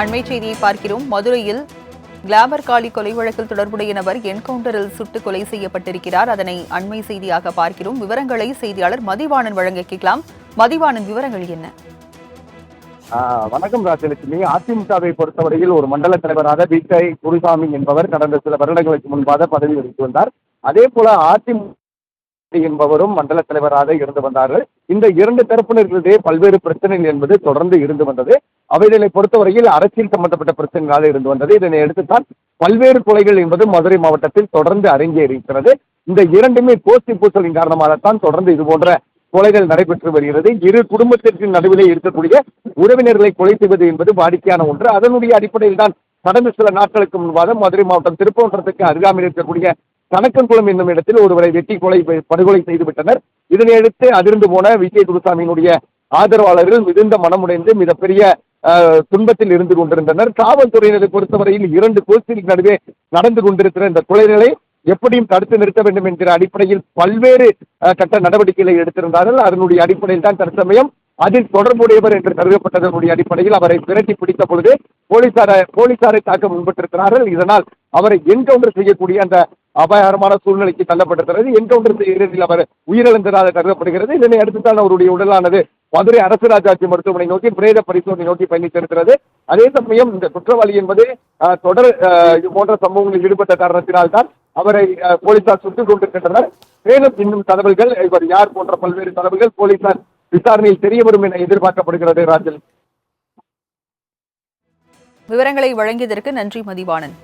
அண்மை செய்தியை பார்க்கிறோம். மதுரையில் கிளாமர் காளி கொலை வழக்கில் தொடர்புடைய நபர் என்கவுண்டரில் சுட்டு கொலை செய்யப்பட்டிருக்கிறார். அதனை அண்மை செய்தியாக பார்க்கிறோம். விவரங்களை செய்தியாளர் மதிவாணன் வழங்க கேட்கலாம். மதிவாணன் விவரங்கள் என்ன? ஆஹ் வணக்கம் ராஜலட்சுமி. அதிமுகவை பொறுத்தவரையில் ஒரு மண்டல தலைவராக பிகை குருசாமி என்பவர் கடந்த சில வருடங்களுக்கு முன்பாக பதவி வகித்து வந்தார். அதே போல அதிமுக என்பவரும் மண்டல தலைவராக இருந்து வந்தார்கள். இந்த இரண்டு தரப்பினர்களிடையே பல்வேறு பிரச்சனைகள் என்பது தொடர்ந்து இருந்து வந்தது. அவைகளை பொறுத்தவரையில் அரசியல் சம்பந்தப்பட்ட பிரச்சனைகளாக இருந்து வந்தது. இதனை எடுத்துத்தான் பல்வேறு கொலைகள் என்பது மதுரை மாவட்டத்தில் தொடர்ந்து அரங்கேறியிருக்கிறது. இந்த இரண்டுமே கோஷ்டி பூசலின் காரணமாகத்தான் தொடர்ந்து இது போன்ற கொலைகள் நடைபெற்று வருகிறது. இரு குடும்பத்திற்கு நடுவிலே இருக்கக்கூடிய உறவினர்களை கொலை செய்வது என்பது வாடிக்கையான ஒன்று. அதனுடைய அடிப்படையில் தான் கடந்த சில நாட்களுக்கு முன்பாக மதுரை மாவட்டம் திருப்பவன்றத்துக்கு அருகாமையில் இருக்கக்கூடிய கணக்கன்குளம் என்னும் இடத்தில் ஒருவரை வெட்டி கொலை படுகொலை செய்துவிட்டனர் இதனையடுத்து அதிர்ந்து போன விஜய் குருசாமியினுடைய ஆதரவாளர்கள் மிகுந்த மனமுடைந்து மிகப்பெரிய துன்பத்தில் இருந்து கொண்டிருந்தனர். காவல்துறையினரை பொறுத்தவரையில் இரண்டு கோஷ்டிகளுக்கு நடுவே நடந்து கொண்டிருக்கிற இந்த கொலைகளை எப்படியும் தடுத்து நிறுத்த வேண்டும் என்கிற அடிப்படையில் பல்வேறு கட்ட நடவடிக்கைகளை எடுத்திருந்தார்கள். அதனுடைய அடிப்படையில் தான் தற்சமயம் அதில் தொடர்புடையவர் என்று கருதப்பட்டதனுடைய அடிப்படையில் அவரை விரட்டி பிடித்த பொழுது போலீசார போலீசாரை தாக்க முன்பட்டிருக்கிறார்கள் இதனால் அவரை என்கவுண்டர் செய்யக்கூடிய அந்த அபாயகரமான சூழ்நிலைக்கு தள்ளப்பட்டிருக்கிறது. என்கவுண்டர் செய்கிறதில் அவர் உயிரிழந்ததாக கருதப்படுகிறது. இதனை அடுத்துத்தான் அவருடைய உடலானது மதுரை அரசு ராஜாஜி மருத்துவமனை நோக்கி பிரேத பரிசோதனை நோக்கி பயணித்திருக்கிறது அதே சமயம் இந்த குற்றவாளி என்பது தொடர் இது போன்ற சம்பவங்களில் ஈடுபட்ட காரணத்தினால்தான் அவரை போலீசார் சுட்டுக் கொண்டிருக்கின்றனர் மேலும் இன்னும் தகவல்கள் இவர் யார் போன்ற பல்வேறு தகவல்கள் போலீசார் விசாரணையில் தெரிய வரும் என எதிர்பார்க்கப்படுகிறது ராஜன். விவரங்களை வழங்கியதற்கு நன்றி மதிவாணன்.